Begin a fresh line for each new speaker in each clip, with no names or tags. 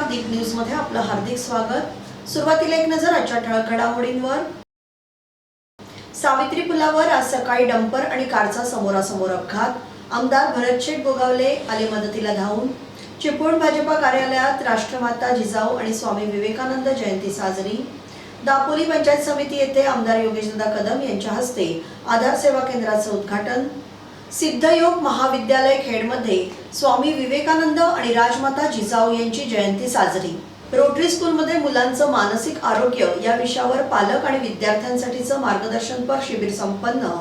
दीप न्यूजमध्ये आपलं हार्दिक स्वागत. सुरुवातीला एक नजर आजच्या ठळक घडामोडींवर. सावित्री पुलावर आज सकाळी डंपर आणि कारचा समोरासमोर अपघात. आमदार भरत शेठ गोगावले आले मदतीला धावून. चिपळूण भाजपा कार्यालयात राष्ट्रमाता जिजाऊ आणि स्वामी विवेकानंद जयंती साजरी. दापोली पंचायत समिती येथे आमदार योगेशदादा कदम यांच्या हस्ते आधार सेवा केंद्राचं उद्घाटन. सिद्धयोग महाविद्यालय खेडमध्ये स्वामी विवेकानंद आणि राजमाता जिजाऊ यांची जयंती साजरी. रोटरी स्कूलमध्ये मुलांचं मानसिक आरोग्य या विषयावर पालक आणि विद्यार्थ्यांसाठीचं मार्गदर्शनपर शिबिर संपन्न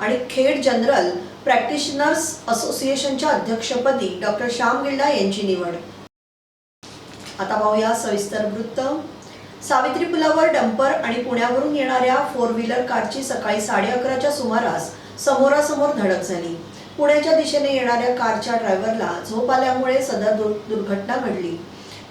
आणि खेड जनरल प्रॅक्टिशनर्स असोसिएशनच्या अध्यक्षपदी डॉक्टर श्याम गिल्डा यांची निवड. आता पाहूया सविस्तर वृत्त. सावित्री पुलावर डंपर आणि पुण्यावरून येणाऱ्या फोर व्हीलर कारची सकाळी साडे अकराच्या सुमारास समोरासमोर धडक झाली. पुण्याच्या दिशेने येणाऱ्या कारच्या ड्रायव्हरला झोप आल्यामुळे सदर दुर्घटना घडली.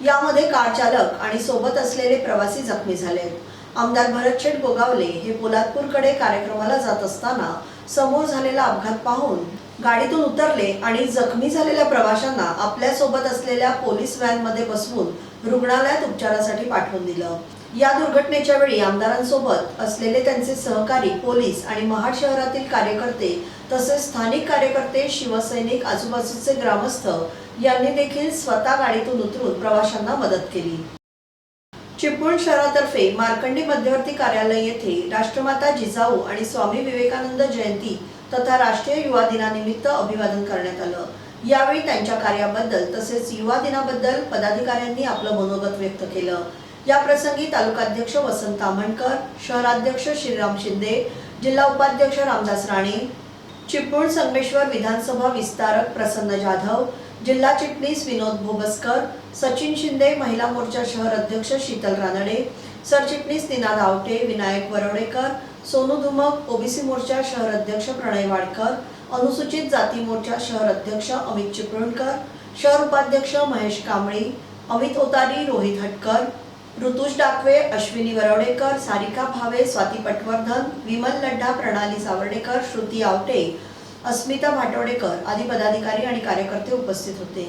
यामध्ये कार चालक आणि सोबत असलेले प्रवासी जखमी झाले. आमदार भरतशेठ गोगावले हे पोलादपूरकडे कार्यक्रमाला जात असताना समोर झालेला अपघात पाहून गाडीतून उतरले आणि जखमी झालेल्या प्रवाशांना आपल्यासोबत असलेल्या पोलीस व्हॅनमध्ये बसवून रुग्णालयात उपचारासाठी पाठवून दिलं. या दुर्घटनेच्या वेळी आमदारांसोबत असलेले त्यांचे सहकारी पोलीस आणि महाड शहरातील कार्यकर्ते तसेच स्थानिक कार्यकर्ते शिवसैनिक आजूबाजूचे ग्रामस्थ यांनी देखील स्वतः गाडीतून उतरून प्रवाशांना मदत केली. चिपळूण शहरातर्फे मार्कंडी मध्यवर्ती कार्यालय येथे राष्ट्रमाता जिजाऊ आणि स्वामी विवेकानंद जयंती तथा राष्ट्रीय युवा दिनानिमित्त अभिवादन करण्यात आलं. यावेळी त्यांच्या कार्याबद्दल तसेच युवा दिनाबद्दल पदाधिकाऱ्यांनी आपलं मनोगत व्यक्त केलं. या प्रसंगी तालुकाध्यक्ष वसंत तामणकर शहराध्यक्ष श्रीराम शिंदे जिल्हा उपाध्यक्ष रामदास राणे चिपळूण संगमेश्वर विधानसभा विस्तारक प्रसन्न जाधव जिल्हा चिटणीस विनोद भोबसकर सचिन शिंदे महिला मोर्चा शहर अध्यक्ष शीतल रानडे सरचिटणीस निनाद आवटे विनायक वरवडेकर सोनू धुमक ओबीसी मोर्चा शहर अध्यक्ष प्रणय वाडकर अनुसूचित जाती मोर्चा शहर अध्यक्ष अमित चिपळूणकर शहर उपाध्यक्ष महेश कांबळी अमित ओतारी रोहित हटकर ऋतुश डाकवे अश्विनी वरवडेकर सारिका भावे स्वाती पटवर्धन विमल लड्डा प्रणाली सावर्डेकर श्रुती आवटे अस्मिता भाटवडेकर आदी पदाधिकारी आणि कार्यकर्ते उपस्थित होते.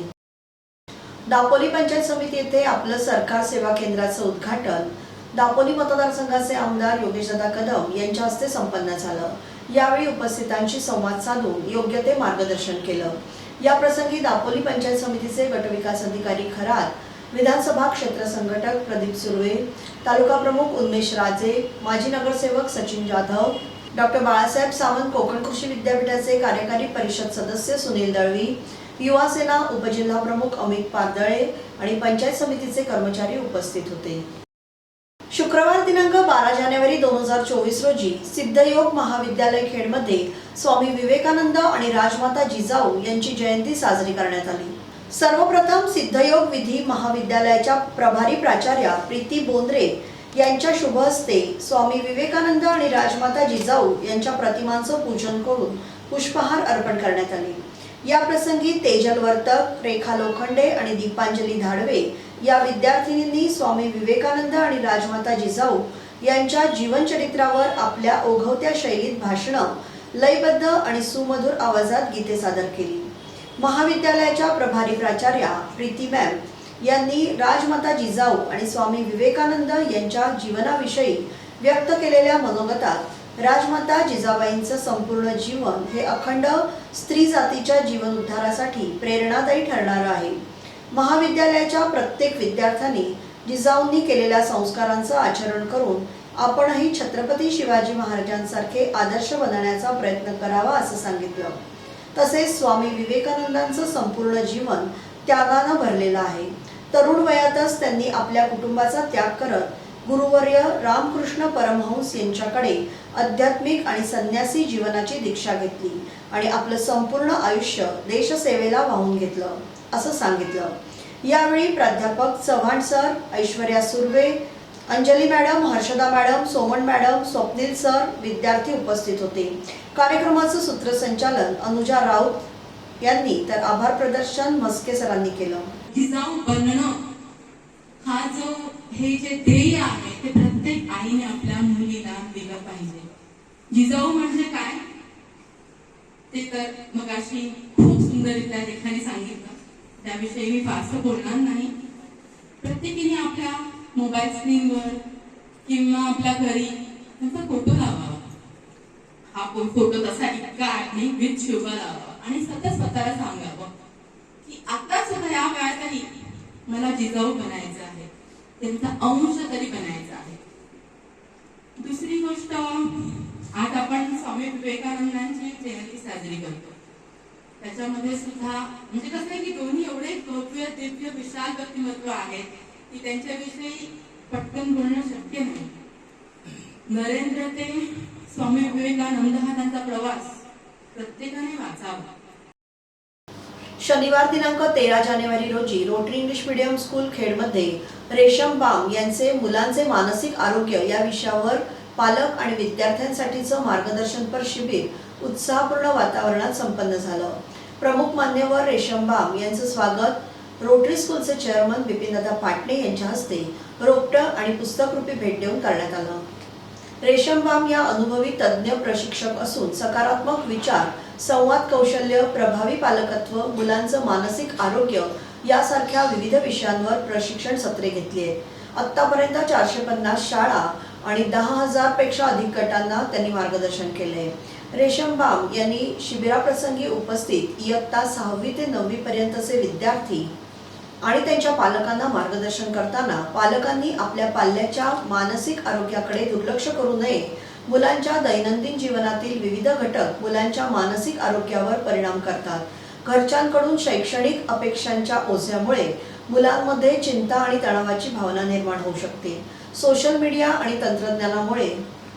दापोली पंचायत समिती येथे आपलं सरकार सेवा केंद्राचं उद्घाटन. दापोली मतदारसंघाचे आमदार योगेशदादा कदम यांच्या हस्ते संपन्न झालं. यावेळी उपस्थितांशी संवाद साधून योग्य ते मार्गदर्शन केलं. या प्रसंगी दापोली पंचायत समितीचे गटविकास अधिकारी खरात विधानसभा क्षेत्र संघटक प्रदीप सुर्वे तालुका प्रमुख उन्मेश राजे माजी नगरसेवक सचिन जाधव डॉक्टर बाळासाहेब सावंत कोकण कृषी विद्यापीठाचे कार्यकारी परिषद सदस्य सुनील दळवी युवा सेना उपजिल्हा प्रमुख अमित पारदळे आणि पंचायत समितीचे कर्मचारी उपस्थित होते. शुक्रवार दिनांक बारा जानेवारी दोन हजार चोवीस रोजी सिद्धयोग महाविद्यालय खेडमध्ये स्वामी विवेकानंद आणि राजमाता जिजाऊ यांची जयंती साजरी करण्यात आली. सर्वप्रथम सिद्धयोग विधी महाविद्यालयाच्या प्रभारी प्राचार्या प्रीती बोंद्रे यांच्या शुभ हस्ते स्वामी विवेकानंद आणि राजमाता जिजाऊ यांच्या प्रतिमांचं पूजन करून पुष्पहार अर्पण करण्यात आले. या प्रसंगी तेजल वर्तक रेखा लोखंडे आणि दीपांजली धाडवे या विद्यार्थिनींनी स्वामी विवेकानंद आणि राजमाता जिजाऊ यांच्या जीवनचरित्रावर आपल्या ओघवत्या शैलीत भाषणं लयबद्ध आणि सुमधुर आवाजात गीते सादर केली. महाविद्यालयाच्या प्रभारी प्राचार्या प्रीती मॅम यांनी राजमाता जिजाऊ आणि स्वामी विवेकानंद यांच्या जीवनाविषयी व्यक्त केलेल्या मनोगतात राजमाता जिजाबाईंचं संपूर्ण जीवन हे अखंड स्त्री जातीच्या जीवन उद्धारासाठी प्रेरणादायी ठरणारं आहे. महाविद्यालयाच्या प्रत्येक विद्यार्थ्यांनी जिजाऊंनी केलेल्या संस्कारांचं आचरण करून आपणही छत्रपती शिवाजी महाराजांसारखे आदर्श बनण्याचा प्रयत्न करावा असं सांगितलं. तसेच स्वामी विवेकानंदांचं संपूर्ण जीवन त्यागानं भरलेलं आहे. तरुण वयातच त्यांनी आपल्या कुटुंबाचा त्याग करत गुरुवर्य रामकृष्ण परमहंस यांच्याकडे आध्यात्मिक आणि संन्यासी जीवनाची दीक्षा घेतली आणि आपलं संपूर्ण आयुष्य देशसेवेला वाहून घेतलं असं सांगितलं. यावेळी प्राध्यापक Chavan sir Aishwarya Surve Anjali madam Harshada madam Soman madam Swapnil sir विद्यार्थी उपस्थित होते. कार्यक्रमाचं सूत्रसंचालन अनुजा राऊत यांनी तर आभार प्रदर्शन म्हस्के सरांनी केलं.
जिजाऊ बनणं हा जो हे जे ध्येय आहे ते प्रत्येक आईने आपल्या मुलीला दिलं पाहिजे. जिजाऊ म्हणजे काय? ते तर मग अशी खूप सुंदररित्या रेखाने सांगितलं. त्याविषयी मी फारसं बोलणार नाही. प्रत्येकीने आपल्या मोबाईल स्क्रीनवर किंवा आपल्या घरी त्यांचा फोटो लावावा. आपण फोटो तसा इतका आणि विथ आणि सतत स्वतःला सांगावं की आता सुद्धा या वेळातही मला जिजाऊ बनायचं आहे. त्यांचा अंश तरी बनायचा आहे. दुसरी गोष्ट आज आपण स्वामी विवेकानंदांची जयंती साजरी करतो. त्याच्यामध्ये सुद्धा म्हणजे कसं आहे की दोन्ही एवढे भव्य दिव्य विशाल व्यक्तिमत्व आहेत की त्यांच्याविषयी पटकन बोलणं शक्य नाही. नरेंद्र ते स्वामी विवेकानंद हा त्यांचा प्रवास. प्रत्येकाने वाचावा.
शनिवार दिनांक तेरा जानेवारी रोजी रोटरी इंग्लिश मीडियम स्कूल खेडमध्ये रेशम बाम यांचे मुलांचे मानसिक आरोग्य या विषयावर पालक आणि विद्यार्थ्यांसाठीचं मार्गदर्शनपर शिबिर उत्साहपूर्ण वातावरणात संपन्न झालं. प्रमुख मान्यवर रेशम बाम यांचं स्वागत रोटरी स्कूलचे चेअरमन बिपिनदादा पाटणे यांच्या हस्ते रोपटं आणि पुस्तकरूपी भेट देऊन करण्यात आलं. रेशमबाम या अनुभवी तज्ज्ञ प्रशिक्षक असून सकारात्मक विचार संवाद कौशल्य प्रभावी पालकत्व मुलांचं मानसिक आरोग्य यासारख्या विविध विषयांवर प्रशिक्षण सत्रे घेतली आहेत. आत्तापर्यंत चारशे पन्नास शाळा आणि दहा हजारपेक्षा अधिक गटांना त्यांनी मार्गदर्शन केले रेशमबाम यांनी शिबिराप्रसंगी उपस्थित इयत्ता सहावी ते नववी पर्यंतचे विद्यार्थी आणि त्यांच्या पालकांना मार्गदर्शन करताना पालकांनी आपल्या पाल्याच्या मानसिक आरोग्याकडे दुर्लक्ष करू नये. मुलांच्या दैनंदिन जीवनातील विविध घटक मुलांच्या मानसिक आरोग्यावर परिणाम करतात. घरच्यांकडून शैक्षणिक अपेक्षांच्या ओझ्यामुळे मुलांमध्ये चिंता आणि तणावाची भावना निर्माण होऊ शकते. सोशल मीडिया आणि तंत्रज्ञानामुळे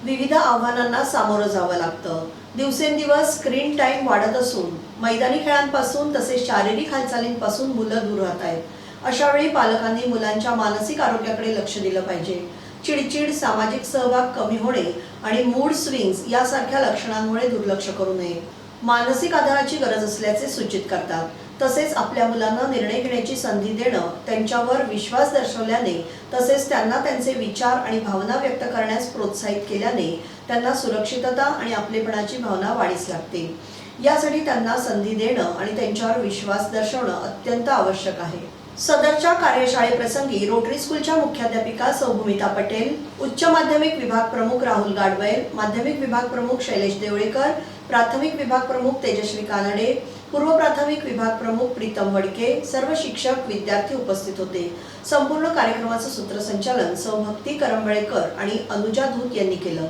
विविध आव्हानांना सामोरं जावं लागतं. दिवसेंदिवस स्क्रीन टाईम वाढत असून मैदानी खेळांपासून तसेच शारीरिक हालचालींपासून मुलं दूर राहत आहेत. अशा वेळी पालकांनी मुलांच्या मानसिक आरोग्याकडे लक्ष दिलं पाहिजे. चिडचिड सामाजिक सहभाग कमी होणे आणि मूड स्विंग्स यासारख्या लक्षणांमुळे दुर्लक्ष करू नये. मानसिक आधाराची गरज असल्याचे सूचित करतात. तसेच आपल्या मुलांना निर्णय घेण्याची संधी देणं त्यांच्यावर विश्वास दर्शवल्याने तसेच त्यांना त्यांचे विचार आणि भावना व्यक्त करण्यास प्रोत्साहित केल्याने त्यांना सुरक्षितता आणि आपलेपणाची भावना वाढीस लागते. यासाठी त्यांना संधी देणं आणि त्यांच्यावर विश्वास दर्शवणं अत्यंत आवश्यक आहे. सदरच्या कार्यशाळेप्रसंगी रोटरी स्कूलच्या मुख्याध्यापिका सौभूमिता पटेल उच्च माध्यमिक विभाग प्रमुख राहुल गाडवैल माध्यमिक विभाग प्रमुख शैलेश देवळेकर प्राथमिक विभाग प्रमुख तेजश्री कानडे पूर्व प्राथमिक विभाग प्रमुख प्रीतम वडके सर्व शिक्षक विद्यार्थी उपस्थित होते. संपूर्ण कार्यक्रमाचं सूत्रसंचालन सौभक्ती करंबळेकर आणि अनुजा धूत यांनी केलं.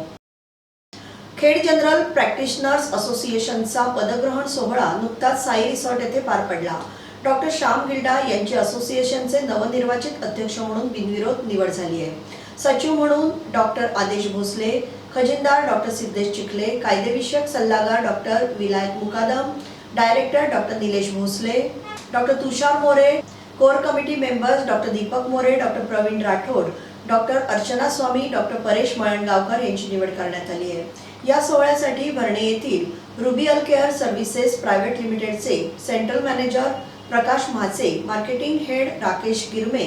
खेड जनरल प्रॅक्टिशनर्स असोसिएशनचा पदग्रहण सोहळा नुकताच साई रिसॉर्ट येथे पार पडला. डॉक्टर श्याम गिल्डा यांची असोसिएशनचे नवनिर्वाचित अध्यक्ष म्हणून बिनविरोध निवड झाली आहे. सचिव म्हणून डॉक्टर आदेश भोसले खजिनदार डॉक्टर सिद्धेश चिखले कायदेविषयक सल्लागार doctor Vilayat Mukadam director doctor Nilesh Bhosale doctor Tushar More core committee members doctor Deepak More doctor Pravin Rathod doctor Archana Swami doctor Paresh Malangaonkar यांची निवड करण्यात आली आहे. या सोहळ्यासाठी भरणे येथील रुबियल केअर सर्व्हिसेस प्रायव्हेट लिमिटेडचे central manager Prakash Mhache marketing head Rakesh Girme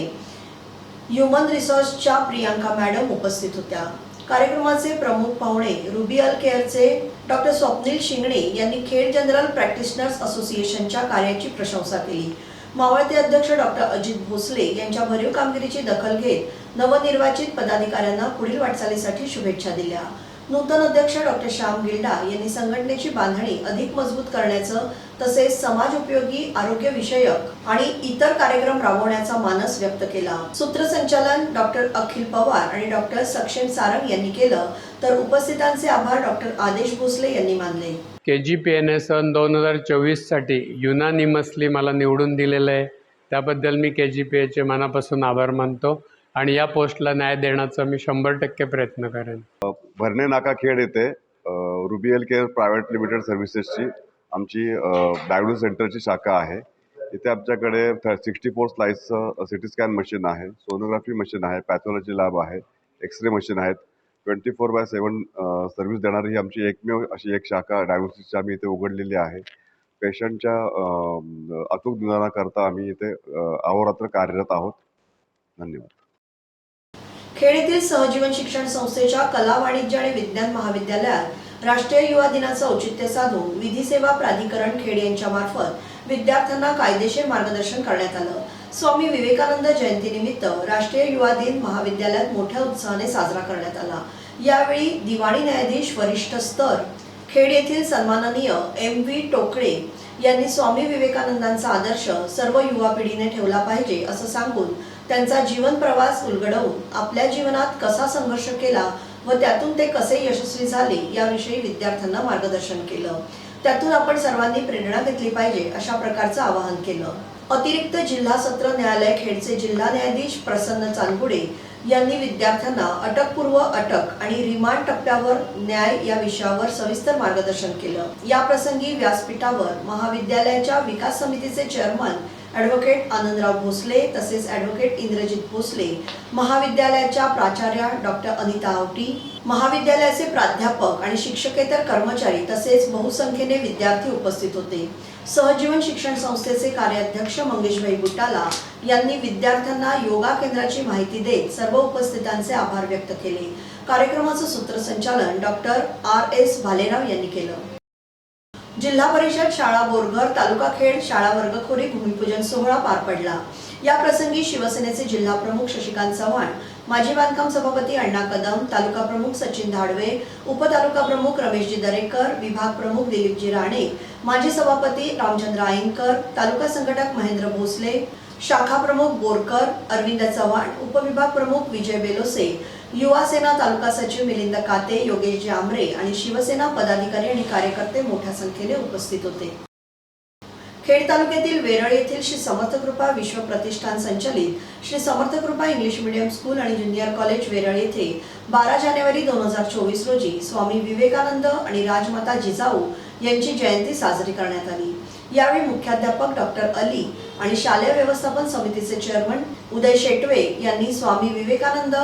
human रिसोर्सच्या Priyanka madam उपस्थित होत्या. कार्यक्रमाचे प्रमुख पाहुणे रुबियल केअरचे डॉक्टर स्वप्नील शिंगणे यांनी खेड जनरल प्रॅक्टिशनर्स असोसिएशनच्या कार्याची प्रशंसा केली. मावळते अध्यक्ष डॉक्टर अजित भोसले यांच्या भरीव कामगिरीची दखल घेत नवनिर्वाचित पदाधिकाऱ्यांना पुढील वाटचालीसाठी शुभेच्छा दिल्या. नूतन अध्यक्ष डॉक्टर श्याम गिल्डा यांनी संघटनेची बांधणी अधिक मजबूत करण्याचं तसेच समाज उपयोगी आरोग्य विषयक आणि इतर कार्यक्रम राबवण्याचा मानस व्यक्त केला. सूत्रसंचालन डॉक्टर अखिल पवार आणि डॉक्टर सक्षम सारंग यांनी केलं तर उपस्थितांचे आभार डॉक्टर आदेश भोसले यांनी मानले.
K G P N S सन दोन हजार चोवीससाठी युनानिमसली मला निवडून दिलेलं आहे. त्याबद्दल मी के जी पी एचे मनापासून आभार मानतो. आणि या पोस्टला न्याय देण्याचा मी शंभर टक्के प्रयत्न करेन.
भरणे नाका खेड येथे एल केअर प्रायव्हेट लिमिटेड सर्व्हिसेसची आमची बँगलोर सेंटरची शाखा आहे. इथे आमच्याकडे सिक्स्टी फोर स्लाईसचं सिटी स्कॅन मशीन आहे सोनोग्राफी मशीन आहे पॅथॉलॉजी लॅब आहे एक्सरे मशीन आहेत. Twenty four by seven service देणारी ही आमची एकमेव अशी एक शाखा डायग्नोसिसची आम्ही इथे उघडलेली आहे. पेशंटच्या अचूक निदानाकरता आम्ही इथे अहोरात्र कार्यरत आहोत. धन्यवाद.
खेड येथील सहजीवन शिक्षण संस्थेच्या कला वाणिज्य आणि विज्ञान महाविद्यालयात राष्ट्रीय युवा दिनाचं औचित्य साधून विधी सेवा प्राधिकरण खेड यांच्या मार्फत विद्यार्थ्यांना कायदेशीर मार्गदर्शन करण्यात आलं. स्वामी विवेकानंद जयंतीनिमित्त राष्ट्रीय युवा दिन महाविद्यालयात मोठ्या उत्साहाने साजरा करण्यात आला. यावेळी दिवाणी न्यायाधीश वरिष्ठ स्तर खेड येथील सन्माननीय एम व्ही टोकळे यांनी स्वामी विवेकानंदांचा आदर्श सर्व युवा पिढीने ठेवला पाहिजे असं सांगून त्यांचा जीवन प्रवास उलगडवून आपल्या जीवनात कसा संघर्ष केला व त्यातून ते कसे यशस्वी झाले याविषयी विद्यार्थ्यांना मार्गदर्शन केलं. त्यातून आपण सर्वांनी प्रेरणा घेतली पाहिजे अशा प्रकारचं आवाहन केलं. अतिरिक्त जिल्हा सत्र न्यायालय खेडचे जिल्हा न्यायाधीश प्रसन्न चांदगुडे यांनी विद्यार्थ्यांना अटकपूर्व अटक आणि रिमांड टप्प्यावर न्याय या विषयावर सविस्तर मार्गदर्शन केलं. या प्रसंगी व्यासपीठावर महाविद्यालयाच्या विकास समितीचे चेअरमन ॲडव्होकेट आनंदराव भोसले तसेच ॲडव्होकेट इंद्रजित भोसले महाविद्यालयाच्या प्राचार्या डॉक्टर अनिता आवटी महाविद्यालयाचे प्राध्यापक आणि शिक्षकेतर कर्मचारी तसेच बहुसंख्येने विद्यार्थी उपस्थित होते. सहजीवन शिक्षण संस्थेचे कार्याध्यक्ष मंगेशभाई बुटाला यांनी विद्यार्थ्यांना योगा केंद्राची माहिती देत सर्व उपस्थितांचे आभार व्यक्त केले. कार्यक्रमाचं सूत्रसंचालन डॉक्टर आर एस भालेराव यांनी केलं. जिल्हा परिषद शाळा बोरघर तालुका खेड शाळा वर्गखोरी भूमिपूजन सोहळा पार पडला. या प्रसंगी शिवसेनेचे जिल्हा प्रमुख शशिकांत चव्हाण माजी बांधकाम सभापती अण्णा कदम तालुका प्रमुख सचिन धाडवे उपतालुका प्रमुख रमेशजी दरेकर विभाग प्रमुख दिलीपजी राणे माजी सभापती रामचंद्र आईनकर तालुका संघटक महेंद्र भोसले शाखा प्रमुख बोरकर अरविंद चव्हाण उपविभाग प्रमुख विजय बेलोसे युवासेना तालुका सचिव मिलिंद काते योगेश जांभरे आणि शिवसेना पदाधिकारी आणि कार्यकर्ते मोठ्या संख्येने उपस्थित होते. खेड तालुक्यातील वेरळ येथील श्री समर्थकृपा विश्व प्रतिष्ठान संचलित Shri Samarthkrupa English medium school आणि ज्युनियर कॉलेज वेरळ येथे बारा जानेवारी दोन हजार चोवीस रोजी स्वामी विवेकानंद आणि राजमाता जिजाऊ यांची जयंती साजरी करण्यात आली. यावेळी मुख्याध्यापक डॉक्टर अली आणि शालेय व्यवस्थापन समितीचे चेअरमन उदय शेटवे यांनी स्वामी विवेकानंद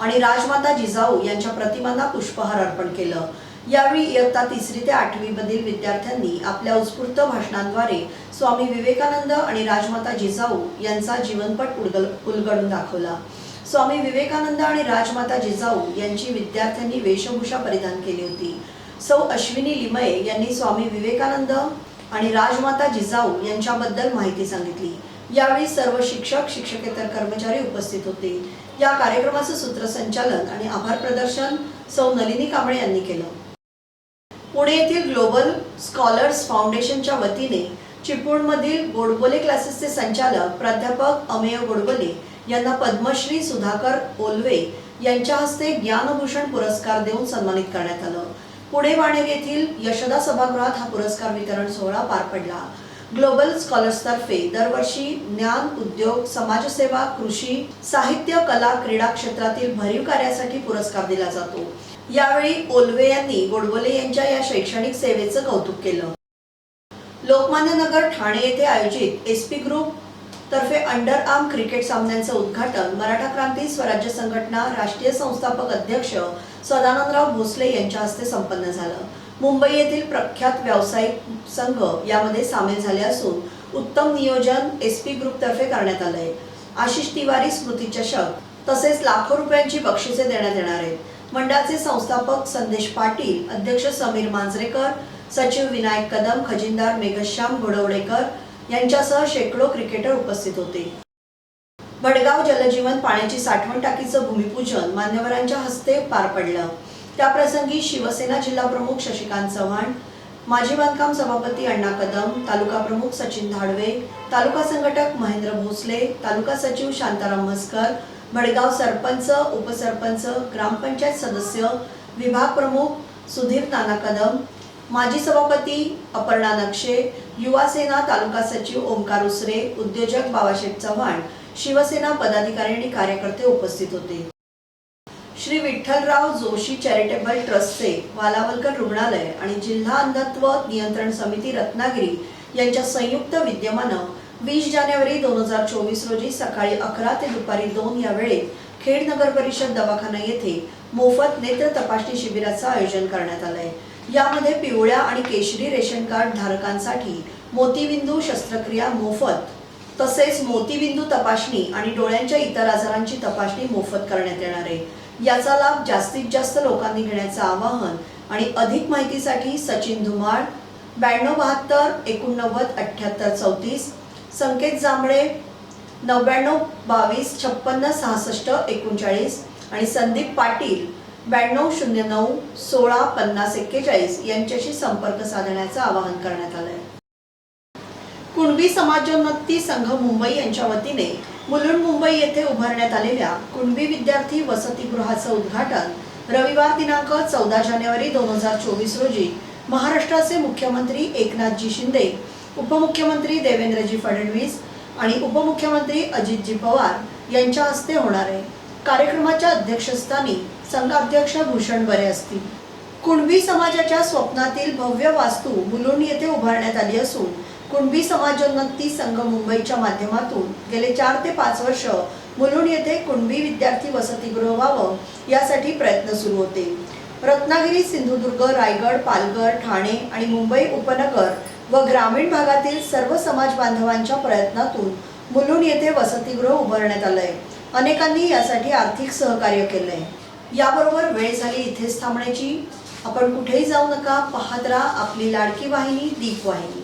आणि राजमाता जिजाऊ यांच्या प्रतिमांना पुष्पहार अर्पण केलं. यावेळी इयत्ता तिसरी ते आठवी मधील विद्यार्थ्यांनी आपल्या उत्स्फूर्त भाषणांद्वारे स्वामी विवेकानंद आणि राजमाता जिजाऊ यांचा जीवनपट उलगल उलगडून दाखवला. स्वामी विवेकानंद आणि राजमाता जिजाऊ यांची विद्यार्थ्यांनी वेशभूषा परिधान केली होती. सौ अश्विनी लिमये यांनी स्वामी विवेकानंद आणि राजमाता जिजाऊ यांच्याबद्दल माहिती सांगितली. यावेळी सर्व शिक्षक शिक्षकेतर कर्मचारी उपस्थित होते. या कार्यक्रमाचं सूत्रसंचालन आणि आभार प्रदर्शन सौ नलिनी कांबळे यांनी केलं. पुणे येथील ग्लोबल स्कॉलर्स फाउंडेशनच्या वतीने चिपळूणमधील गोडबोले क्लासेसचे संचालक प्राध्यापक अमेय गोडबोले यांना पद्मश्री सुधाकर ओलवे यांच्या हस्ते ज्ञानभूषण पुरस्कार देऊन सन्मानित करण्यात आलं. पुणे वाणेर येथील यशदा सभागृहात हा पुरस्कार वितरण सोहळा पार पडला. ग्लोबल स्कॉलर्सतर्फे दरवर्षी ज्ञान उद्योग समाजसेवा कृषी साहित्य कला क्रीडा क्षेत्रातील भरीव कार्यासाठी पुरस्कार दिला जातो. यावेळी ओलवे यांनी गोडबोले यांच्या या शैक्षणिक सेवेचं कौतुक केलं. लोकमान्य नगर ठाणे येथे आयोजित एस पी ग्रुप तर्फे अंडर आर्म क्रिकेट सामन्यांचं उद्घाटन मराठा क्रांती स्वराज्य संघटना राष्ट्रीय संस्थापक अध्यक्ष सदानंदराव भोसले यांच्या हस्ते संपन्न झालं. मुंबई येथील प्रख्यात व्यावसायिक संघ यामध्ये सामील झाले असून उत्तम नियोजन एस पी ग्रुपतर्फे करण्यात करण्यात आलंय. आशिष तिवारी स्मृती चषक तसेच लाखो रुपयांची बक्षिसे देण्यात येणार आहेत. मंडळाचे संस्थापक संदेश पाटील अध्यक्ष समीर मांजरेकर सचिव विनायक कदम खजिनदार मेघश्याम घोडवडेकर यांच्यासह शेकडो क्रिकेटर उपस्थित होते. भडगाव जलजीवन पाण्याची साठवण टाकीचं भूमिपूजन मान्यवरांच्या हस्ते पार पडलं. त्याप्रसंगी शिवसेना जिल्हा प्रमुख शशिकांत चव्हाण माजी बांधकाम सभापती अण्णा कदम तालुका प्रमुख सचिन धाडवे तालुका संघटक महेंद्र भोसले तालुका सचिव शांताराम म्हसकर भडगाव सरपंच उपसरपंच ग्रामपंचायत सदस्य विभाग प्रमुख सुधीर नाना कदम माजी सभापती अपर्णा नक्षे युवा सेना तालुका सचिव ओमकार उसरे उद्योजक बाबासाहेब चव्हाण शिवसेना पदाधिकारी आणि कार्यकर्ते उपस्थित होते. श्री विठ्ठलराव जोशी चॅरिटेबल ट्रस्टचे वालावलकर रुग्णालय आणि जिल्हा अंधत्व नियंत्रण समिती रत्नागिरी यांच्या संयुक्त विद्यमानं वीस जानेवारी दोन हजार चोवीस रोजी सकाळी अकरा ते दुपारी दोन या वेळेत खेड नगर परिषद दवाखाना येथे मोफत नेत्र तपासणी शिबिराचं आयोजन करण्यात आलंय. यामध्ये पिवळ्या आणि केशरी रेशन कार्ड धारकांसाठी मोतीबिंदू शस्त्रक्रिया मोफत तसेच मोतीबिंदू तपासणी आणि डोळ्यांच्या इतर आजारांची तपासणी मोफत करण्यात येणार आहे. याचा लाभ जास्तीत जास्त लोकांनी घेण्याचं आवाहन आणि अधिक माहितीसाठी सचिन धुमाळ ब्याण्णव बहात्तर एकोणनव्वद अठ्ठ्याहत्तर चौतीस संकेत जांभळे नव्याण्णव बावीस छप्पन्न सहासष्ट एकोणचाळीस आणि संदीप पाटील ब्याण्णव शून्य नऊ सोळा पन्नास एक्केचाळीस यांच्याशी संपर्क साधण्याचं आवाहन करण्यात आलं आहे कुणबी समाजोन्नती संघ मुंबई यांच्या वतीने मुलुंड मुंबई येथे उभारण्यात आलेल्या कुणबी विद्यार्थी वसतिगृहाचं उद्घाटन रविवार दिनांक चौदा जानेवारी दोन हजार चोवीस रोजी महाराष्ट्राचे मुख्यमंत्री एकनाथजी शिंदे उपमुख्यमंत्री देवेंद्रजी फडणवीस आणि उपमुख्यमंत्री अजितजी पवार यांच्या हस्ते होणार आहे. कार्यक्रमाच्या अध्यक्षस्थानी संघाध्यक्ष भूषण बरे असतील. कुणबी समाजाच्या स्वप्नातील भव्य वास्तू मुलुंड येथे उभारण्यात आली असून कुणबी समाजोन्नती संघ मुंबईच्या माध्यमातून गेले चार ते पाच वर्ष मुलुंड येथे कुणबी विद्यार्थी वसतिगृह व्हावं यासाठी प्रयत्न सुरू होते. रत्नागिरी सिंधुदुर्ग रायगड पालघर ठाणे आणि मुंबई उपनगर व ग्रामीण भागातील सर्व समाज बांधवांच्या प्रयत्नातून मुलुंड येथे वसतिगृह उभारण्यात आलंय. अनेकांनी यासाठी आर्थिक सहकार्य केलंय. याबरोबर वेळ झाली इथेच थांबण्याची. आपण कुठेही जाऊ नका पाहत राहा आपली लाडकी वाहिनी दीप वाहिनी